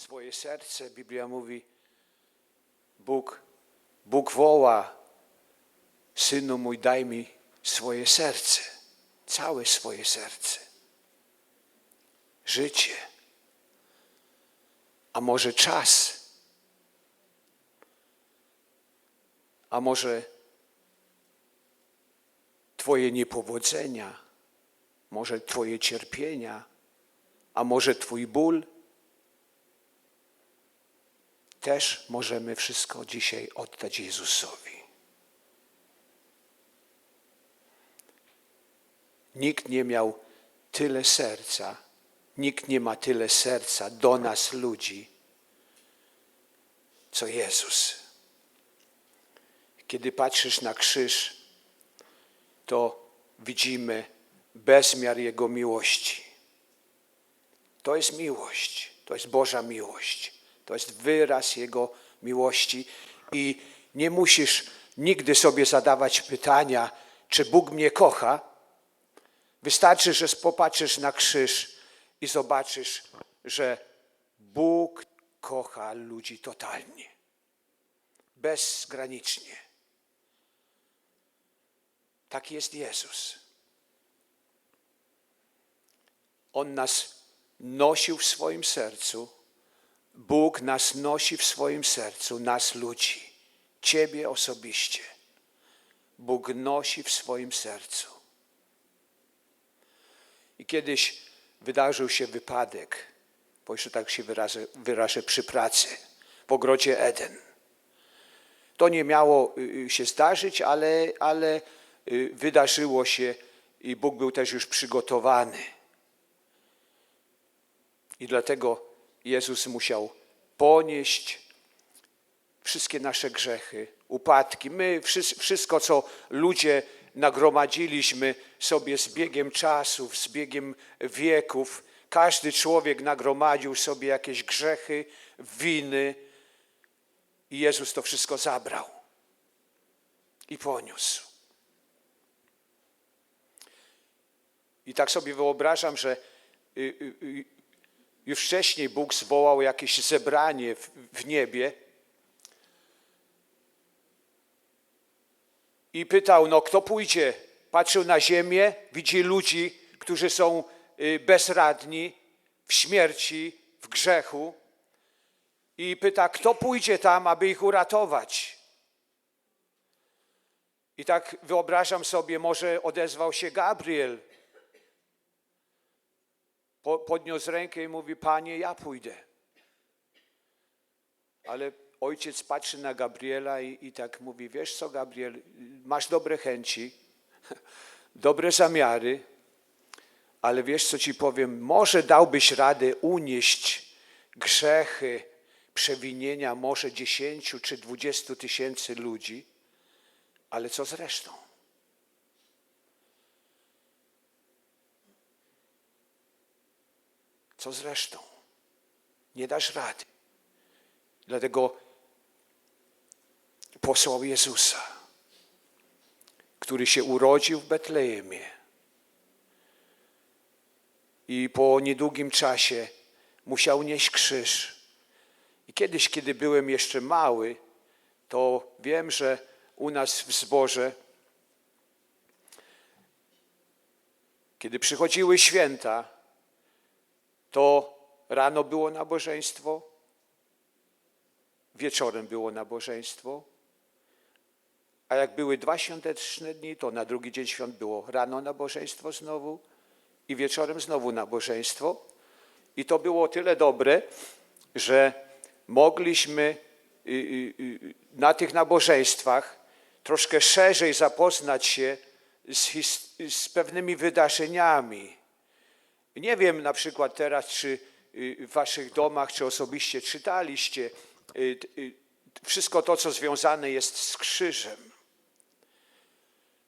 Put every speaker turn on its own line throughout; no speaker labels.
swoje serce. Biblia mówi, Bóg, Bóg woła, synu mój, daj mi swoje serce, całe swoje serce, życie, a może czas, a może Twoje niepowodzenia, może Twoje cierpienia, a może Twój ból. Też możemy wszystko dzisiaj oddać Jezusowi. Nikt nie miał tyle serca, nikt nie ma tyle serca do nas, ludzi, co Jezus. Kiedy patrzysz na krzyż, to widzimy bezmiar Jego miłości. To jest miłość, to jest Boża miłość, to jest wyraz Jego miłości i nie musisz nigdy sobie zadawać pytania, czy Bóg mnie kocha. Wystarczy, że popatrzysz na krzyż i zobaczysz, że Bóg kocha ludzi totalnie, bezgranicznie. Taki jest Jezus. On nas nosił w swoim sercu. Bóg nas nosi w swoim sercu, nas ludzi, Ciebie osobiście. Bóg nosi w swoim sercu. I kiedyś wydarzył się wypadek, bo jeszcze tak się wyrażę, wyrażę przy pracy, w ogrodzie Eden. To nie miało y, y, się zdarzyć, ale, ale y, wydarzyło się i Bóg był też już przygotowany. I dlatego Jezus musiał ponieść wszystkie nasze grzechy, upadki. My wszystko, co ludzie nagromadziliśmy sobie z biegiem czasów, z biegiem wieków, każdy człowiek nagromadził sobie jakieś grzechy, winy i Jezus to wszystko zabrał i poniósł. I tak sobie wyobrażam, że y, y, y, już wcześniej Bóg zwołał jakieś zebranie w, w niebie i pytał, no kto pójdzie? Patrzył na ziemię, widzi ludzi, którzy są y, bezradni, w śmierci, w grzechu i pyta, kto pójdzie tam, aby ich uratować? I tak wyobrażam sobie, może odezwał się Gabriel, po- podniósł rękę i mówi: Panie, ja pójdę. Ale ojciec patrzy na Gabriela i, i tak mówi: Wiesz co, Gabriel, masz dobre chęci, dobre zamiary, ale wiesz co ci powiem? Może dałbyś radę unieść grzechy, przewinienia może dziesięciu czy dwudziestu tysięcy ludzi, ale co z resztą? Co z resztą? Nie dasz rady. Dlatego posłał Jezusa, który się urodził w Betlejemie. I po niedługim czasie musiał nieść krzyż. I kiedyś, kiedy byłem jeszcze mały, to wiem, że u nas w zborze, kiedy przychodziły święta, to rano było nabożeństwo, wieczorem było nabożeństwo, a jak były dwa świąteczne dni, to na drugi dzień świąt było rano nabożeństwo znowu i wieczorem znowu nabożeństwo. I to było tyle dobre, że mogliśmy y, y, y, na tych nabożeństwach troszkę szerzej zapoznać się z, z pewnymi wydarzeniami. Nie wiem na przykład teraz, czy y, w waszych domach, czy osobiście czytaliście y, y, wszystko to, co związane jest z krzyżem.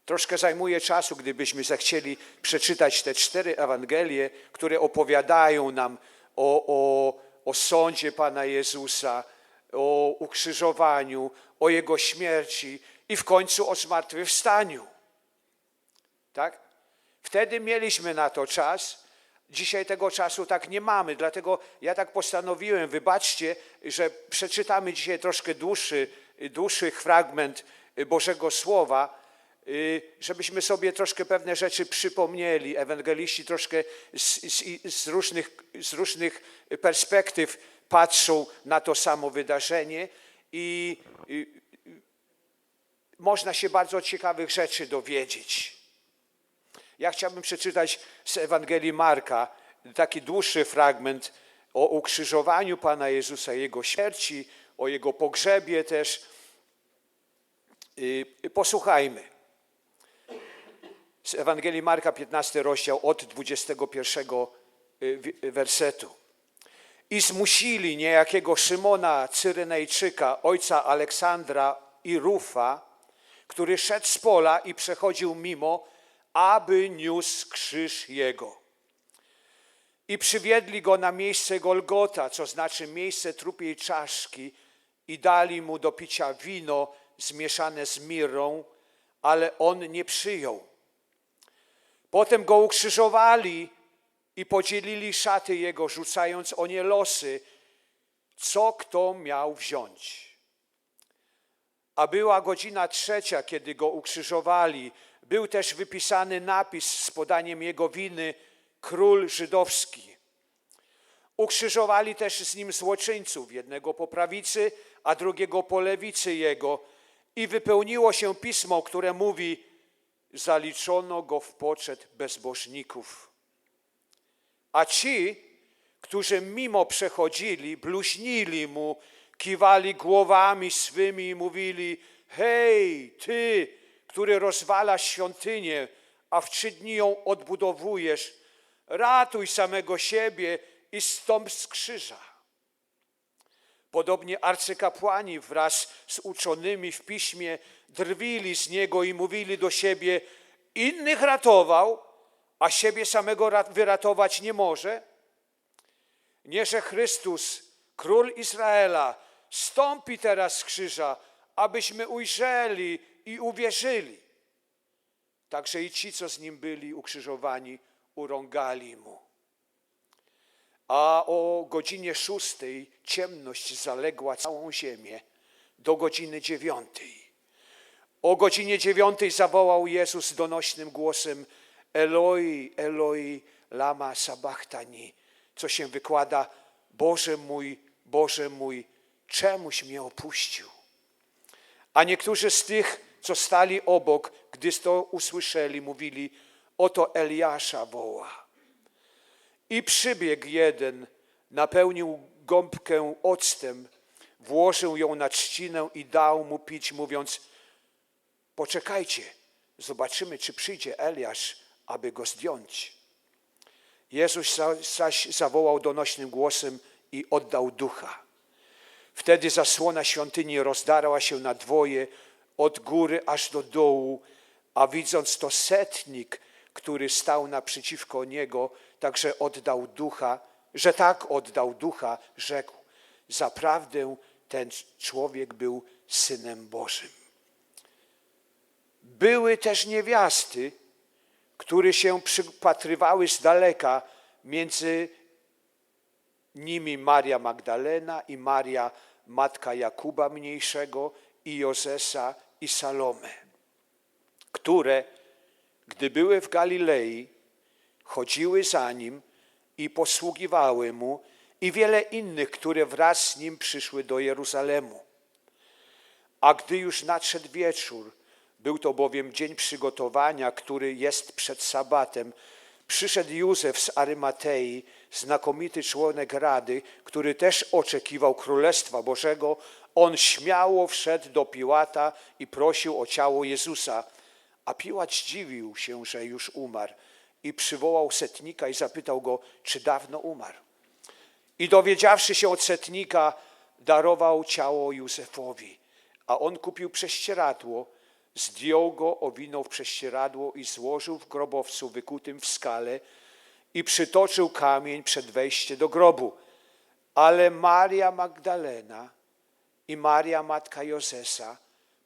Troszkę zajmuje czasu, gdybyśmy zechcieli przeczytać te cztery Ewangelie, które opowiadają nam o, o, o sądzie Pana Jezusa, o ukrzyżowaniu, o Jego śmierci i w końcu o zmartwychwstaniu. Tak? Wtedy mieliśmy na to czas. Dzisiaj tego czasu tak nie mamy, dlatego ja tak postanowiłem, wybaczcie, że przeczytamy dzisiaj troszkę dłuższy, dłuższy fragment Bożego Słowa, y, żebyśmy sobie troszkę pewne rzeczy przypomnieli. Ewangeliści troszkę z, z, z, różnych, z różnych perspektyw patrzą na to samo wydarzenie i y, można się bardzo ciekawych rzeczy dowiedzieć. Ja chciałbym przeczytać z Ewangelii Marka taki dłuższy fragment o ukrzyżowaniu Pana Jezusa, Jego śmierci, o Jego pogrzebie też. Y, Posłuchajmy. Z Ewangelii Marka, 15 rozdział, od 21 y, wi- wersetu. I zmusili niejakiego Szymona Cyrenejczyka, ojca Aleksandra i Rufa, który szedł z pola i przechodził mimo, aby niósł krzyż jego. I przywiedli go na miejsce Golgota, co znaczy miejsce trupiej czaszki, i dali mu do picia wino zmieszane z mirrą, ale on nie przyjął. Potem go ukrzyżowali i podzielili szaty jego, rzucając o nie losy, co kto miał wziąć. A była godzina trzecia, kiedy go ukrzyżowali. Był też wypisany napis z podaniem jego winy Król Żydowski. Ukrzyżowali też z nim złoczyńców, jednego po prawicy, a drugiego po lewicy jego. I wypełniło się pismo, które mówi, zaliczono go w poczet bezbożników. A ci, którzy mimo przechodzili, bluźnili mu, kiwali głowami swymi i mówili: Hej, ty, który rozwalasz świątynię, a w trzy dni ją odbudowujesz, ratuj samego siebie i stąp z krzyża. Podobnie arcykapłani wraz z uczonymi w piśmie drwili z niego i mówili do siebie: Innych ratował, a siebie samego rat- wyratować nie może. Nie, że Chrystus, król Izraela, stąpi teraz z krzyża, abyśmy ujrzeli i uwierzyli. Także i ci, co z nim byli ukrzyżowani, urągali mu. A o godzinie szóstej ciemność zaległa całą ziemię do godziny dziewiątej. O godzinie dziewiątej zawołał Jezus donośnym głosem Eloi, Eloi, lama sabachthani, co się wykłada Boże mój, Boże mój, czemuś mnie opuścił? A niektórzy z tych, co stali obok, gdy to usłyszeli, mówili, oto Eliasza woła. I przybiegł jeden, napełnił gąbkę octem, włożył ją na trzcinę i dał mu pić, mówiąc, poczekajcie, zobaczymy, czy przyjdzie Eliasz, aby go zdjąć. Jezus za- zaś zawołał donośnym głosem i oddał ducha. Wtedy zasłona świątyni rozdarła się na dwoje, od góry aż do dołu, a widząc to setnik, który stał naprzeciwko niego, także oddał ducha, że tak oddał ducha, rzekł, zaprawdę ten człowiek był Synem Bożym. Były też niewiasty, które się przypatrywały z daleka, między nimi Maria Magdalena i Maria, matka Jakuba Mniejszego i Jozesa i Salome, które, gdy były w Galilei, chodziły za nim i posługiwały mu i wiele innych, które wraz z nim przyszły do Jeruzalemu. A gdy już nadszedł wieczór, był to bowiem dzień przygotowania, który jest przed sabatem, przyszedł Józef z Arymatei, znakomity członek Rady, który też oczekiwał Królestwa Bożego. On śmiało wszedł do Piłata i prosił o ciało Jezusa. A Piłat zdziwił się, że już umarł i przywołał setnika i zapytał go, czy dawno umarł. I dowiedziawszy się od setnika, darował ciało Józefowi. A on kupił prześcieradło, zdjął go, owinął w prześcieradło i złożył w grobowcu wykutym w skale i przytoczył kamień przed wejściem do grobu. Ale Maria Magdalena i Maria matka Jozesa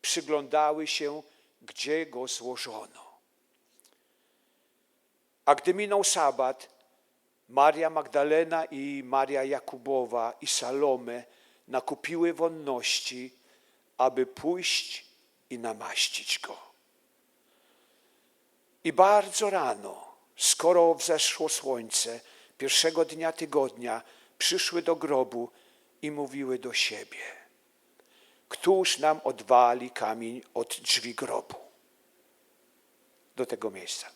przyglądały się, gdzie go złożono. A gdy minął sabat, Maria Magdalena i Maria Jakubowa i Salome nakupiły wonności, aby pójść i namaścić go. I bardzo rano, skoro wzeszło słońce, pierwszego dnia tygodnia, przyszły do grobu i mówiły do siebie: Któż nam odwali kamień od drzwi grobu? Do tego miejsca.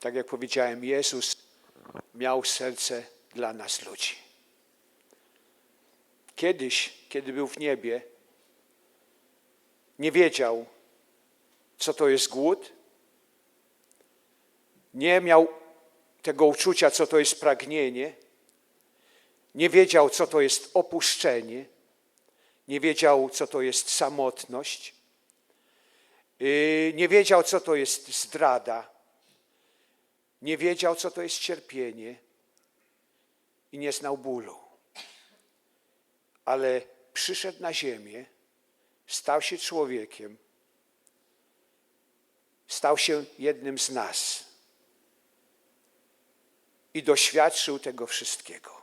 Tak jak powiedziałem, Jezus miał serce dla nas ludzi. Kiedyś, kiedy był w niebie, nie wiedział, co to jest głód, nie miał tego uczucia, co to jest pragnienie, nie wiedział, co to jest opuszczenie, nie wiedział, co to jest samotność, yy, nie wiedział, co to jest zdrada, nie wiedział, co to jest cierpienie. I nie znał bólu. Ale przyszedł na ziemię, stał się człowiekiem, stał się jednym z nas i doświadczył tego wszystkiego.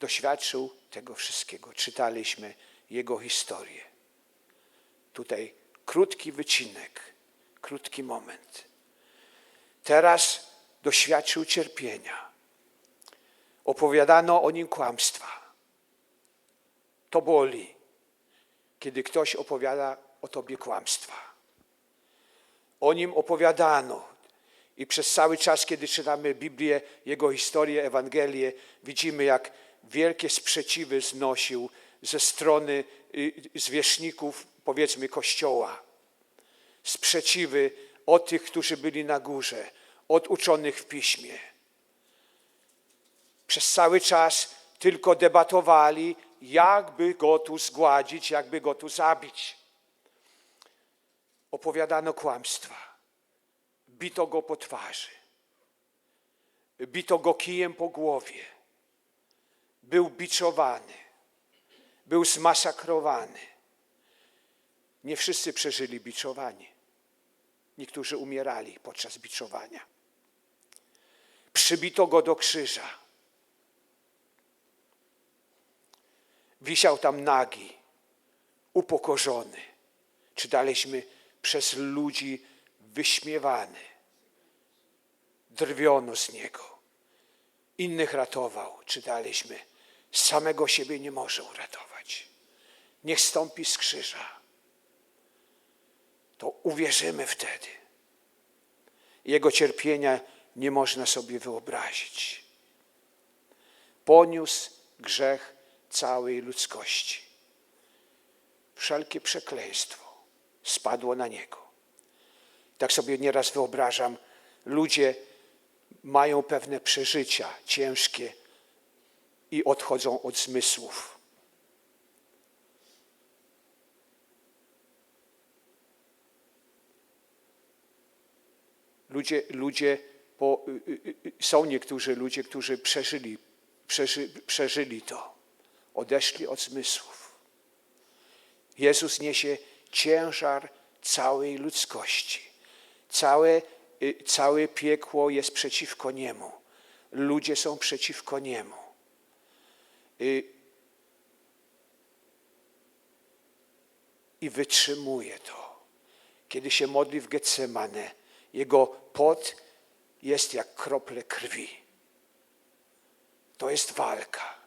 Doświadczył tego wszystkiego. Czytaliśmy jego historię. Tutaj krótki wycinek, krótki moment. Teraz doświadczył cierpienia. Opowiadano o nim kłamstwa. To boli, kiedy ktoś opowiada o tobie kłamstwa. O nim opowiadano. I przez cały czas, kiedy czytamy Biblię, jego historię, Ewangelię, widzimy, jak wielkie sprzeciwy znosił ze strony y, zwierzchników, powiedzmy, Kościoła. Sprzeciwy od tych, którzy byli na górze, od uczonych w piśmie. Przez cały czas tylko debatowali, jakby go tu zgładzić, jakby go tu zabić. Opowiadano kłamstwa. Bito go po twarzy. Bito go kijem po głowie. Był biczowany. Był zmasakrowany. Nie wszyscy przeżyli biczowanie. Niektórzy umierali podczas biczowania. Przybito go do krzyża. Wisiał tam nagi, upokorzony. Czytaliśmy przez ludzi wyśmiewany. Drwiono z niego. Innych ratował, czytaliśmy. Samego siebie nie może uratować. Niech stąpi z krzyża. To uwierzymy wtedy. Jego cierpienia nie można sobie wyobrazić. Poniósł grzech całej ludzkości. Wszelkie przekleństwo spadło na niego. Tak sobie nieraz wyobrażam, ludzie mają pewne przeżycia ciężkie i odchodzą od zmysłów. Ludzie, ludzie po, y, y, y, są niektórzy ludzie, którzy przeżyli, przeży, przeżyli to, odeszli od zmysłów. Jezus niesie ciężar całej ludzkości. Całe, całe piekło jest przeciwko Niemu. Ludzie są przeciwko Niemu. I wytrzymuje to. Kiedy się modli w Getsemane, jego pot jest jak krople krwi. To jest walka.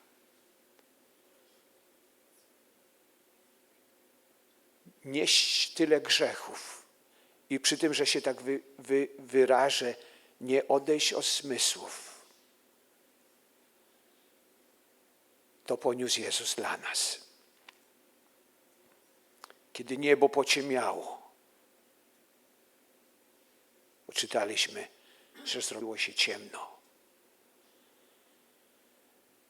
Nieść tyle grzechów i przy tym, że się tak wy, wy, wyrażę, nie odejść od zmysłów. To poniósł Jezus dla nas. Kiedy niebo pociemiało, Czytaliśmy, że zrobiło się ciemno.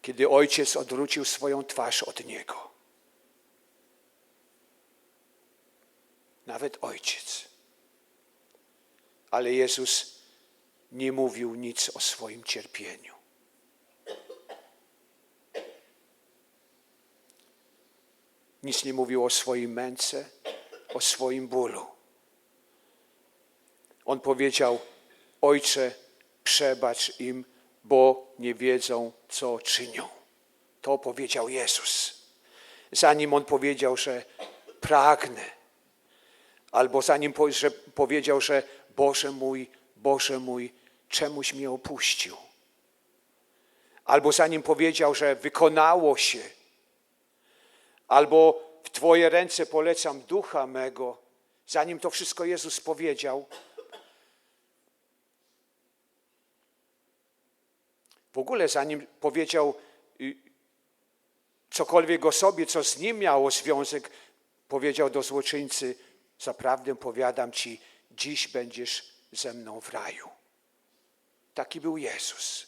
Kiedy ojciec odwrócił swoją twarz od niego. Nawet ojciec. Ale Jezus nie mówił nic o swoim cierpieniu. Nic nie mówił o swojej męce, o swoim bólu. On powiedział: Ojcze, przebacz im, bo nie wiedzą, co czynią. To powiedział Jezus. Zanim on powiedział, że pragnę, albo zanim że powiedział, że Boże mój, Boże mój, czemuś mnie opuścił. Albo zanim powiedział, że wykonało się, albo w Twoje ręce polecam ducha mego, zanim to wszystko Jezus powiedział, w ogóle zanim powiedział y, cokolwiek o sobie, co z nim miało związek, powiedział do złoczyńcy, zaprawdę powiadam ci, dziś będziesz ze mną w raju. Taki był Jezus.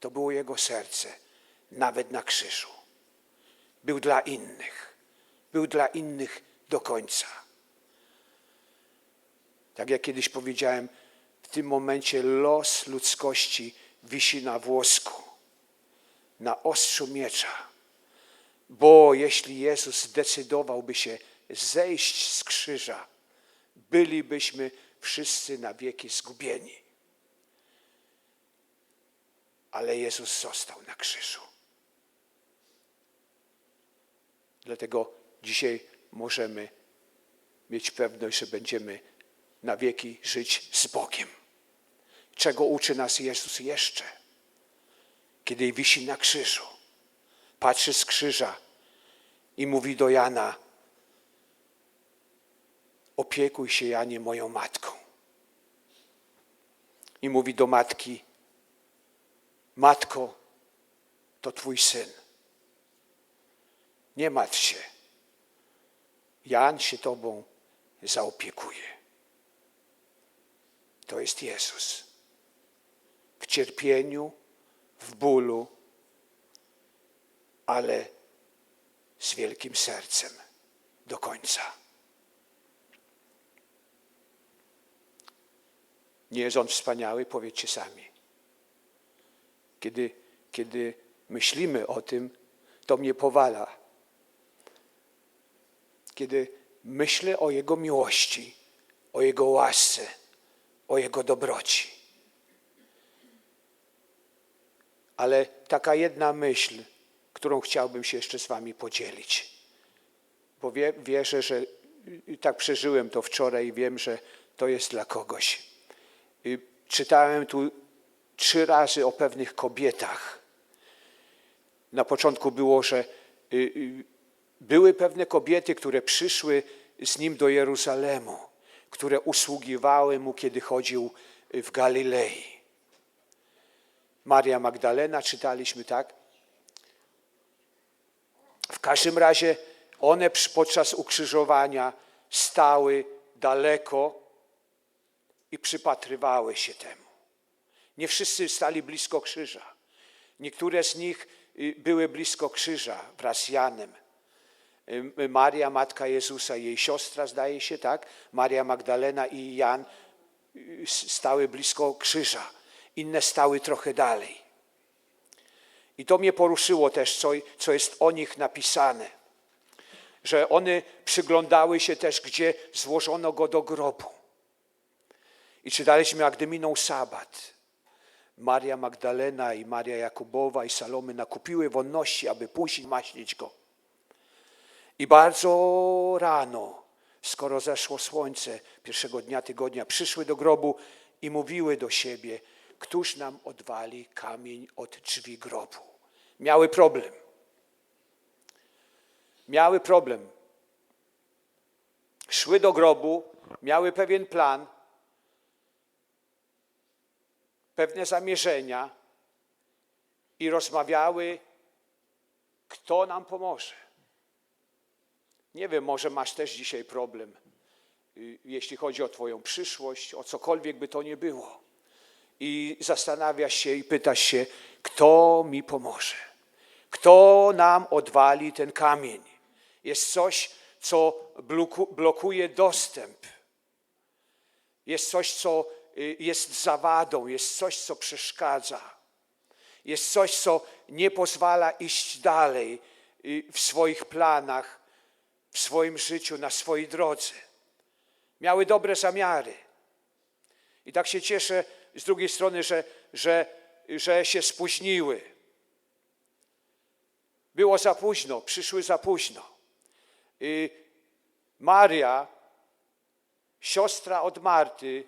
To było Jego serce, nawet na krzyżu. Był dla innych. Był dla innych do końca. Tak jak kiedyś powiedziałem, w tym momencie los ludzkości wisi na włosku, na ostrzu miecza. Bo jeśli Jezus zdecydowałby się zejść z krzyża, bylibyśmy wszyscy na wieki zgubieni. Ale Jezus został na krzyżu. Dlatego dzisiaj możemy mieć pewność, że będziemy na wieki żyć z Bogiem. Czego uczy nas Jezus jeszcze? Kiedy wisi na krzyżu, patrzy z krzyża i mówi do Jana: Opiekuj się, Janie, moją matką. I mówi do matki: Matko, to twój syn. Nie martw się. Jan się tobą zaopiekuje. To jest Jezus. W cierpieniu, w bólu, ale z wielkim sercem do końca. Nie jest On wspaniały? Powiedzcie sami. Kiedy, kiedy myślimy o tym, to mnie powala. Kiedy myślę o Jego miłości, o Jego łasce, o Jego dobroci. Ale taka jedna myśl, którą chciałbym się jeszcze z Wami podzielić. Bo wie, wierzę, że tak przeżyłem to wczoraj i wiem, że to jest dla kogoś. Y, Czytałem tu trzy razy o pewnych kobietach. Na początku było, że y, y, były pewne kobiety, które przyszły z nim do Jeruzalemu, które usługiwały mu, kiedy chodził w Galilei. Maria Magdalena, czytaliśmy tak? W każdym razie one podczas ukrzyżowania stały daleko i przypatrywały się temu. Nie wszyscy stali blisko krzyża. Niektóre z nich y, były blisko krzyża wraz z Janem. Y, Maria, matka Jezusa, jej siostra, zdaje się, tak? Maria Magdalena i Jan y, stały blisko krzyża. Inne stały trochę dalej. I to mnie poruszyło też, co, co jest o nich napisane. Że one przyglądały się też, gdzie złożono go do grobu. I czytaliśmy, jak gdy minął sabat. Maria Magdalena i Maria Jakubowa i Salomy nakupiły wonności, aby pójść i maśnić go. I bardzo rano, skoro zeszło słońce pierwszego dnia tygodnia, przyszły do grobu i mówiły do siebie, któż nam odwali kamień od drzwi grobu. Miały problem. Miały problem. Szły do grobu, miały pewien plan, pewne zamierzenia i rozmawiały, kto nam pomoże. Nie wiem, może masz też dzisiaj problem, y, jeśli chodzi o Twoją przyszłość, o cokolwiek by to nie było. I zastanawiasz się i pytasz się, kto mi pomoże? Kto nam odwali ten kamień? Jest coś, co bloku- blokuje dostęp. Jest coś, co jest zawadą, jest coś, co przeszkadza. Jest coś, co nie pozwala iść dalej y, w swoich planach, w swoim życiu, na swojej drodze. Miały dobre zamiary. I tak się cieszę z drugiej strony, że, że, że się spóźniły. Było za późno, przyszły za późno. I Maria, siostra od Marty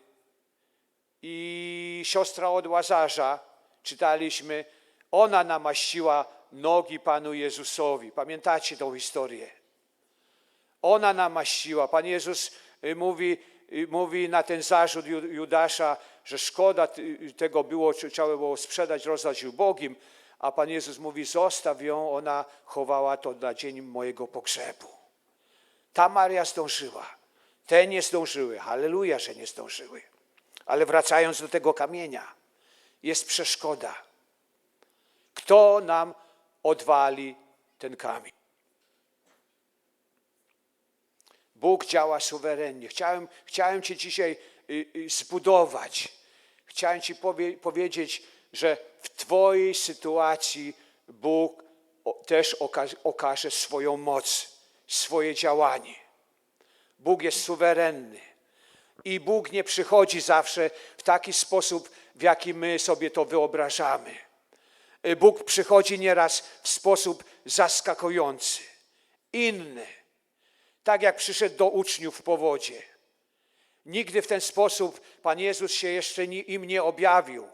i siostra od Łazarza, czytaliśmy, ona namaściła nogi Panu Jezusowi. Pamiętacie tą historię? Ona namaściła. Pan Jezus y, mówi, y, mówi na ten zarzut Ju- Judasza, że szkoda ty- tego było, trzeba było sprzedać, rozdać ubogim, a Pan Jezus mówi, zostaw ją, ona chowała to na dzień mojego pogrzebu. Ta Maria zdążyła, te nie zdążyły, halleluja, że nie zdążyły. Ale wracając do tego kamienia, jest przeszkoda. Kto nam odwali ten kamień? Bóg działa suwerennie. Chciałem, chciałem Cię dzisiaj y, y, zbudować. Chciałem Ci powie, powiedzieć, że w Twojej sytuacji Bóg też okaże swoją moc, swoje działanie. Bóg jest suwerenny. I Bóg nie przychodzi zawsze w taki sposób, w jaki my sobie to wyobrażamy. Y, Bóg przychodzi nieraz w sposób zaskakujący, inny tak jak przyszedł do uczniów po wodzie. Nigdy w ten sposób Pan Jezus się jeszcze im nie objawił,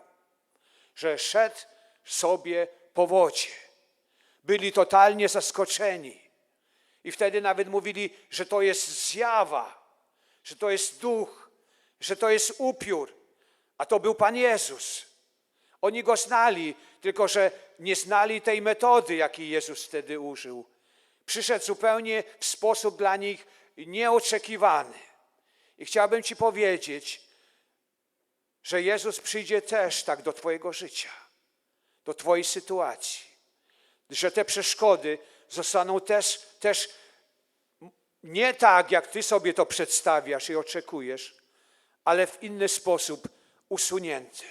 że szedł sobie po wodzie. Byli totalnie zaskoczeni. I wtedy nawet mówili, że to jest zjawa, że to jest duch, że to jest upiór. A to był Pan Jezus. Oni go znali, tylko że nie znali tej metody, jakiej Jezus wtedy użył. Przyszedł zupełnie w sposób dla nich nieoczekiwany. I chciałbym Ci powiedzieć, że Jezus przyjdzie też tak do Twojego życia, do Twojej sytuacji, że te przeszkody zostaną też, też nie tak, jak Ty sobie to przedstawiasz i oczekujesz, ale w inny sposób usunięte.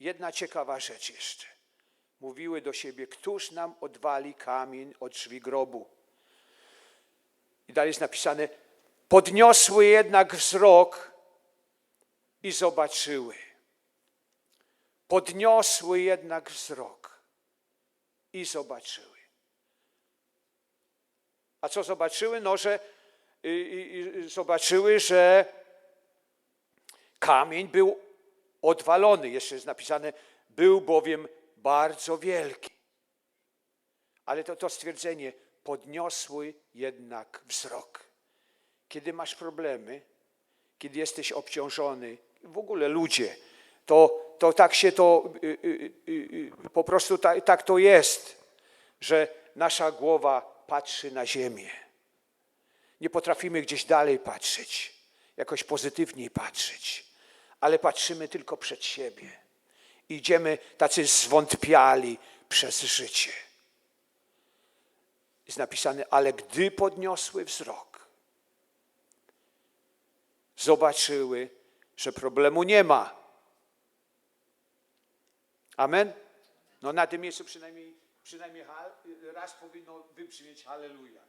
Jedna ciekawa rzecz jeszcze. Mówiły do siebie, któż nam odwali kamień od drzwi grobu? I dalej jest napisane, podniosły jednak wzrok i zobaczyły. Podniosły jednak wzrok i zobaczyły. A co zobaczyły? No, że y, y, y, zobaczyły, że kamień był odwalony. Jeszcze jest napisane, był bowiem bardzo wielki. Ale to, to stwierdzenie, podniosły jednak wzrok. Kiedy masz problemy, kiedy jesteś obciążony, w ogóle ludzie, to, to tak się to, y, y, y, po prostu tak, tak to jest, że nasza głowa patrzy na ziemię. Nie potrafimy gdzieś dalej patrzeć, jakoś pozytywniej patrzeć, ale patrzymy tylko przed siebie. Idziemy tacy zwątpiali przez życie. Jest napisane, ale gdy podniosły wzrok, zobaczyły, że problemu nie ma. Amen? No na tym miejscu przynajmniej, przynajmniej raz powinno wybrzmieć halleluja.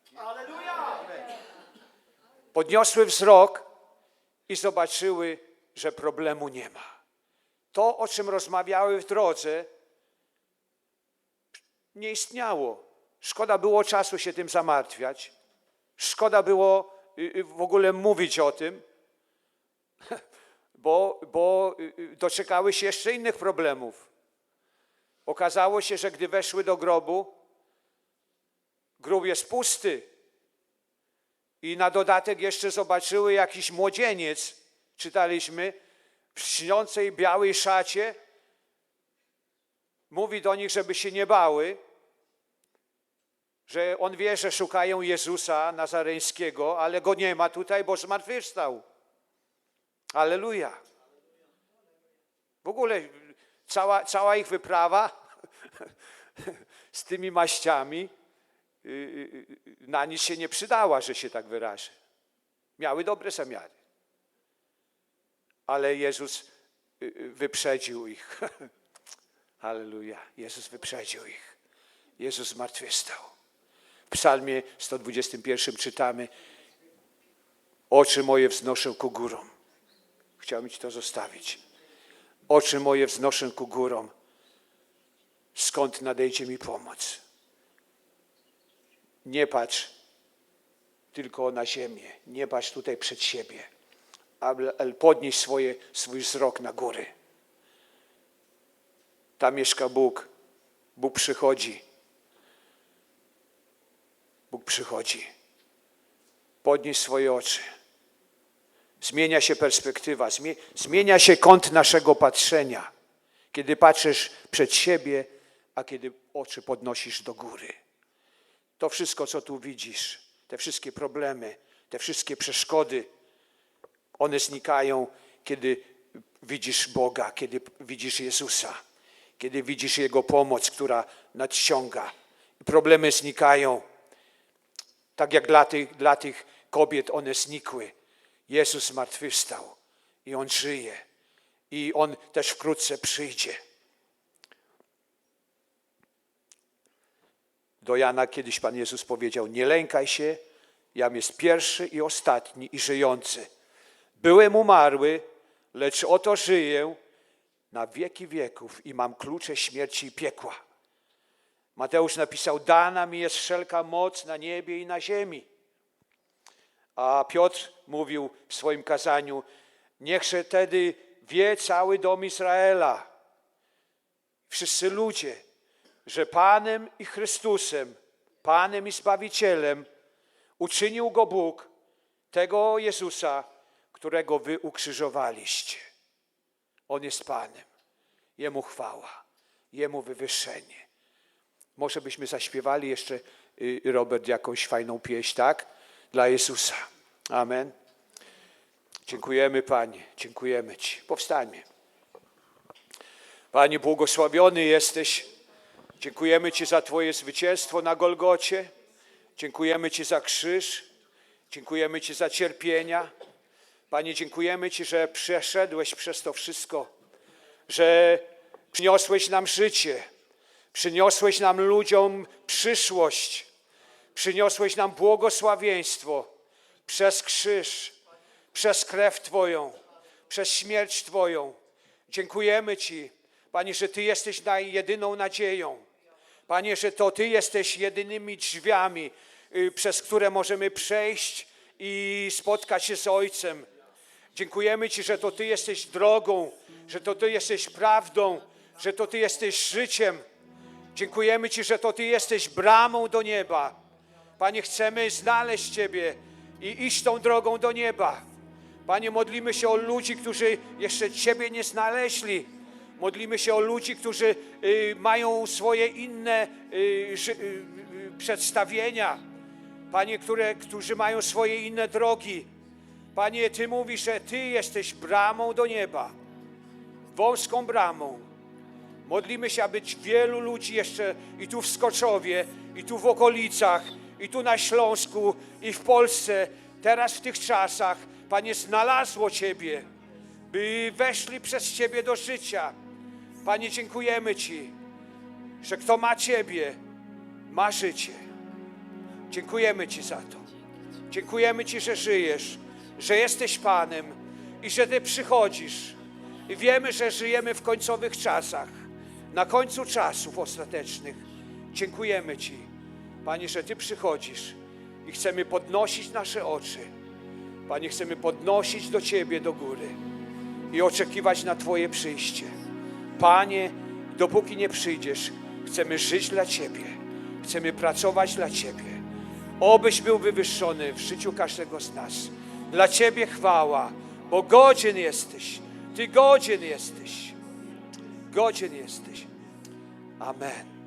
Podniosły wzrok i zobaczyły, że problemu nie ma. To, o czym rozmawiały w drodze, nie istniało. Szkoda było czasu się tym zamartwiać. Szkoda było y, y, w ogóle mówić o tym, bo, bo y, y, doczekały się jeszcze innych problemów. Okazało się, że gdy weszły do grobu, grób jest pusty. I na dodatek jeszcze zobaczyły jakiś młodzieniec, czytaliśmy, w śniącej białej szacie. Mówi do nich, żeby się nie bały, że on wie, że szukają Jezusa Nazareńskiego, ale go nie ma tutaj, bo zmartwychwstał. Aleluja. W ogóle cała, cała ich wyprawa z tymi maściami y, y, y, na nic się nie przydała, że się tak wyrażę. Miały dobre zamiary. Ale Jezus wyprzedził ich. Halleluja. Jezus wyprzedził ich. Jezus zmartwychwstał. psalmie 121 czytamy Oczy moje wznoszę ku górom. Chciałbym Ci to zostawić. Oczy moje wznoszę ku górom. Skąd nadejdzie mi pomoc? Nie patrz tylko na ziemię. Nie patrz tutaj przed siebie. Ale podnieś swoje, swój wzrok na góry. Tam mieszka Bóg. Bóg przychodzi. Bóg przychodzi. Podnieś swoje oczy. Zmienia się perspektywa, zmie- zmienia się kąt naszego patrzenia, kiedy patrzysz przed siebie, a kiedy oczy podnosisz do góry. To wszystko, co tu widzisz, te wszystkie problemy, te wszystkie przeszkody, one znikają, kiedy widzisz Boga, kiedy widzisz Jezusa, kiedy widzisz Jego pomoc, która nadciąga. Problemy znikają. Tak jak dla tych, dla tych kobiet one znikły. Jezus zmartwychwstał i On żyje. I On też wkrótce przyjdzie. Do Jana kiedyś Pan Jezus powiedział, nie lękaj się, jam jest pierwszy i ostatni i żyjący. Byłem umarły, lecz oto żyję na wieki wieków i mam klucze śmierci i piekła. Mateusz napisał, dana mi jest wszelka moc na niebie i na ziemi. A Piotr mówił w swoim kazaniu, niechże wtedy wie cały dom Izraela, wszyscy ludzie, że Panem i Chrystusem, Panem i Zbawicielem uczynił go Bóg, tego Jezusa, którego wy ukrzyżowaliście. On jest Panem. Jemu chwała, Jemu wywyższenie. Może byśmy zaśpiewali jeszcze, y, Robert, jakąś fajną pieśń, tak? Dla Jezusa. Amen. Dziękujemy, Panie. Dziękujemy Ci. Powstańmy. Panie, błogosławiony jesteś. Dziękujemy Ci za Twoje zwycięstwo na Golgocie. Dziękujemy Ci za krzyż. Dziękujemy Ci za cierpienia. Panie, dziękujemy Ci, że przeszedłeś przez to wszystko, że przyniosłeś nam życie, przyniosłeś nam ludziom przyszłość, przyniosłeś nam błogosławieństwo przez krzyż, przez krew Twoją, przez śmierć Twoją. Dziękujemy Ci, Panie, że Ty jesteś jedyną nadzieją. Panie, że to Ty jesteś jedynymi drzwiami, y, przez które możemy przejść i spotkać się z Ojcem. Dziękujemy Ci, że to Ty jesteś drogą, że to Ty jesteś prawdą, że to Ty jesteś życiem. Dziękujemy Ci, że to Ty jesteś bramą do nieba. Panie, chcemy znaleźć Ciebie i iść tą drogą do nieba. Panie, modlimy się o ludzi, którzy jeszcze Ciebie nie znaleźli. Modlimy się o ludzi, którzy y, mają swoje inne y, y, przedstawienia. Panie, które, którzy mają swoje inne drogi. Panie, Ty mówisz, że Ty jesteś bramą do nieba, wąską bramą. Modlimy się, aby wielu ludzi jeszcze i tu w Skoczowie, i tu w okolicach, i tu na Śląsku, i w Polsce, teraz w tych czasach, Panie, znalazło Ciebie, by weszli przez Ciebie do życia. Panie, dziękujemy Ci, że kto ma Ciebie, ma życie. Dziękujemy Ci za to. Dziękujemy Ci, że żyjesz, że jesteś Panem i że Ty przychodzisz. I wiemy, że żyjemy w końcowych czasach, na końcu czasów ostatecznych. Dziękujemy Ci, Panie, że Ty przychodzisz i chcemy podnosić nasze oczy. Panie, chcemy podnosić do Ciebie do góry i oczekiwać na Twoje przyjście. Panie, dopóki nie przyjdziesz, chcemy żyć dla Ciebie, chcemy pracować dla Ciebie. Obyś był wywyższony w życiu każdego z nas. Dla Ciebie chwała, bo godzien jesteś. Ty godzien jesteś. Godzien jesteś. Amen.